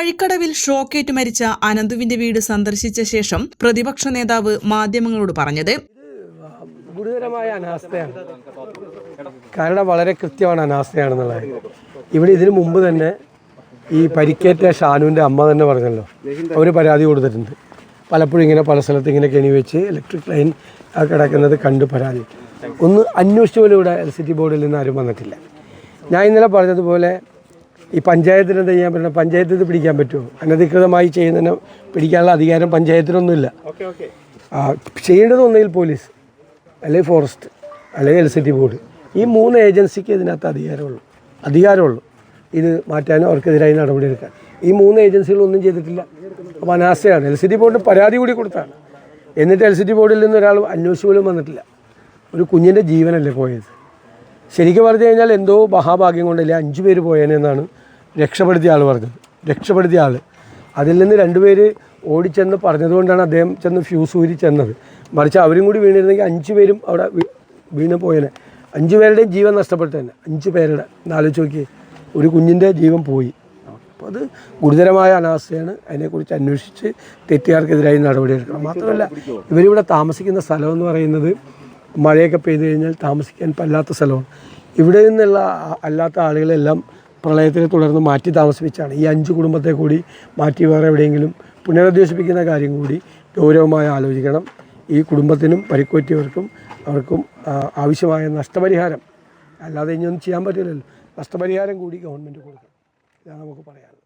വഴിക്കടവിൽ ഷോക്കേറ്റ് മരിച്ച അനന്തുവിന്റെ വീട് സന്ദർശിച്ച ശേഷം പ്രതിപക്ഷ നേതാവ് മാധ്യമങ്ങളോട് പറഞ്ഞത്. ഗുരുതരമായ അനാസ്ഥയാണ്. കാരണം വളരെ കൃത്യമാണ് അനാസ്ഥയാണെന്നുള്ളത്. ഇവിടെ ഇതിനു മുമ്പ് തന്നെ ഈ പരിക്കേറ്റ ഷാനുവിന്റെ അമ്മ തന്നെ പറഞ്ഞല്ലോ. അവർ പരാതി കൊടുത്തിട്ടുണ്ട്. പലപ്പോഴും ഇങ്ങനെ പല സ്ഥലത്ത് ഇങ്ങനെ കെണി വെച്ച് ഇലക്ട്രിക് ലൈൻ കിടക്കുന്നത് കണ്ട് പരാതി. ഒന്ന് അന്വേഷിച്ചു പോലും ഇവിടെ എൽ സി ടി ബോർഡിൽ നിന്ന് ആരും വന്നിട്ടില്ല. ഞാൻ ഇന്നലെ പറഞ്ഞതുപോലെ ഈ പഞ്ചായത്തിന് എന്താ ചെയ്യാൻ പറ്റുന്നത്? പഞ്ചായത്തിൽ ഇത് പിടിക്കാൻ പറ്റുമോ? അനധികൃതമായി ചെയ്യുന്നതിന് പിടിക്കാനുള്ള അധികാരം പഞ്ചായത്തിനൊന്നുമില്ല. ആ, ചെയ്യേണ്ടത് ഒന്നുകിൽ പോലീസ് അല്ലെങ്കിൽ ഫോറസ്റ്റ് അല്ലെങ്കിൽ എൽ സി ടി ബോർഡ്. ഈ മൂന്ന് ഏജൻസിക്ക് ഇതിനകത്ത് അധികാരമുള്ളൂ. അധികാരമുള്ളൂ. ഇത് മാറ്റാനും അവർക്കെതിരായി നടപടിയെടുക്കാൻ. ഈ മൂന്ന് ഏജൻസികളൊന്നും ചെയ്തിട്ടില്ല. അപ്പോൾ അനാസ്ഥയാണ്. എൽ സി ടി ബോർഡിന് പരാതി കൂടി കൊടുത്താണ്. എന്നിട്ട് എൽ സി ടി ബോർഡിൽ നിന്ന് ഒരാൾ അന്വേഷിച്ചു പോലും വന്നിട്ടില്ല. ഒരു കുഞ്ഞിന്റെ ജീവനല്ലേ പോയത്? ശരിക്കും പറഞ്ഞു കഴിഞ്ഞാൽ എന്തോ മഹാഭാഗ്യം കൊണ്ടല്ലേ അഞ്ചു പേര് പോയേനെന്നാണ് രക്ഷപ്പെടുത്തിയ ആൾ പറഞ്ഞത്. രക്ഷപ്പെടുത്തിയ ആൾ അതിൽ നിന്ന് രണ്ടുപേര് ഓടിച്ചെന്ന് പറഞ്ഞതുകൊണ്ടാണ് അദ്ദേഹം ചെന്ന് ഫ്യൂസ് ഊരി ചെന്നത്. മറിച്ച് അവരും കൂടി വീണിരുന്നെങ്കിൽ അഞ്ച് പേരും അവിടെ വീണ് പോയേനെ. അഞ്ച് പേരുടെയും ജീവൻ നഷ്ടപ്പെട്ടു തന്നെ അഞ്ച് പേരുടെ. എന്നാലോചിച്ച് നോക്കിയേ. ഒരു കുഞ്ഞിന്റെ ജീവൻ പോയി. അപ്പോൾ അത് ഗുരുതരമായ അനാസ്ഥയാണ്. അതിനെക്കുറിച്ച് അന്വേഷിച്ച് തെറ്റുകാർക്കെതിരായി നടപടിയെടുക്കണം മാത്രമല്ല ഇവരിവിടെ താമസിക്കുന്ന സ്ഥലം എന്ന് പറയുന്നത് മഴയൊക്കെ പെയ്തു കഴിഞ്ഞാൽ താമസിക്കാൻ പറ്റാത്ത സ്ഥലമാണ്. ഇവിടെ നിന്നുള്ള അല്ലാത്ത ആളുകളെല്ലാം പ്രളയത്തിനെ തുടർന്ന് മാറ്റി താമസിപ്പിച്ചാണ് ഈ അഞ്ച് കുടുംബത്തെ കൂടി മാറ്റി വേറെ എവിടെയെങ്കിലും പുനരധിവസിപ്പിക്കുന്ന കാര്യം കൂടി ഗൗരവമായി ആലോചിക്കണം. ഈ കുടുംബത്തിനും പരിക്കേറ്റിയവർക്കും അവർക്കും ആവശ്യമായ നഷ്ടപരിഹാരം അല്ലാതെ ഇനിയൊന്നും ചെയ്യാൻ പറ്റില്ലല്ലോ. നഷ്ടപരിഹാരം കൂടി ഗവൺമെന്റ് കൊടുക്കണം. ഇതാണ് നമുക്ക് പറയാനുള്ളത്.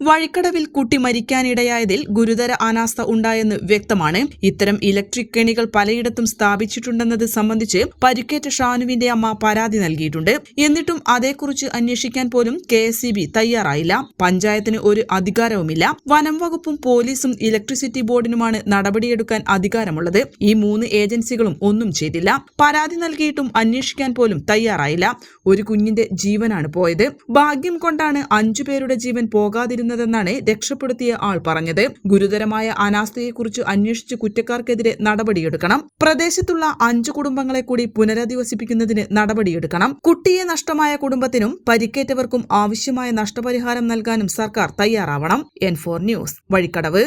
വഴിക്കടവിൽ കുട്ടി മരിക്കാനിടയായതിൽ ഗുരുതര അനാസ്ഥ ഉണ്ടായെന്ന് വ്യക്തമാണ്. ഇത്തരം ഇലക്ട്രിക് കെണികൾ പലയിടത്തും സ്ഥാപിച്ചിട്ടുണ്ടെന്നത് സംബന്ധിച്ച് പരിക്കേറ്റ ഷാനുവിന്റെ അമ്മ പരാതി നൽകിയിട്ടുണ്ട്. എന്നിട്ടും അതേക്കുറിച്ച് അന്വേഷിക്കാൻ പോലും കെ തയ്യാറായില്ല. പഞ്ചായത്തിന് ഒരു അധികാരവുമില്ല. വനം വകുപ്പും പോലീസും ഇലക്ട്രിസിറ്റി ബോർഡിനുമാണ് നടപടിയെടുക്കാൻ അധികാരമുള്ളത്. ഈ മൂന്ന് ഏജൻസികളും ഒന്നും ചെയ്തില്ല. പരാതി നൽകിയിട്ടും അന്വേഷിക്കാൻ പോലും തയ്യാറായില്ല. ഒരു കുഞ്ഞിന്റെ ജീവനാണ് പോയത്. ഭാഗ്യം കൊണ്ടാണ് അഞ്ചുപേരുടെ ജീവൻ പോകാതിരുന്നതെന്നാണ് രക്ഷപ്പെടുത്തിയ ആൾ പറഞ്ഞത്. ഗുരുതരമായ അനാസ്ഥയെക്കുറിച്ച് അന്വേഷിച്ച് കുറ്റക്കാർക്കെതിരെ നടപടിയെടുക്കണം. പ്രദേശത്തുള്ള അഞ്ചു കുടുംബങ്ങളെ കൂടി പുനരധിവസിപ്പിക്കുന്നതിന് നടപടിയെടുക്കണം. കുട്ടിയെ നഷ്ടമായ കുടുംബത്തിനും പരിക്കേറ്റവർക്കും ആവശ്യമായ നഷ്ടപരിഹാരം നൽകാനും സർക്കാർ തയ്യാറാവണം. N four news Vazhikkadavu.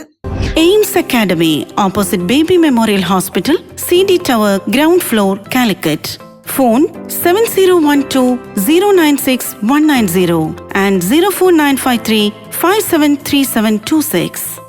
AIIMS academy opposite baby memorial hospital C D tower ground floor Calicut. Phone seven zero one two zero nine six one nine zero and zero four nine five three 573726.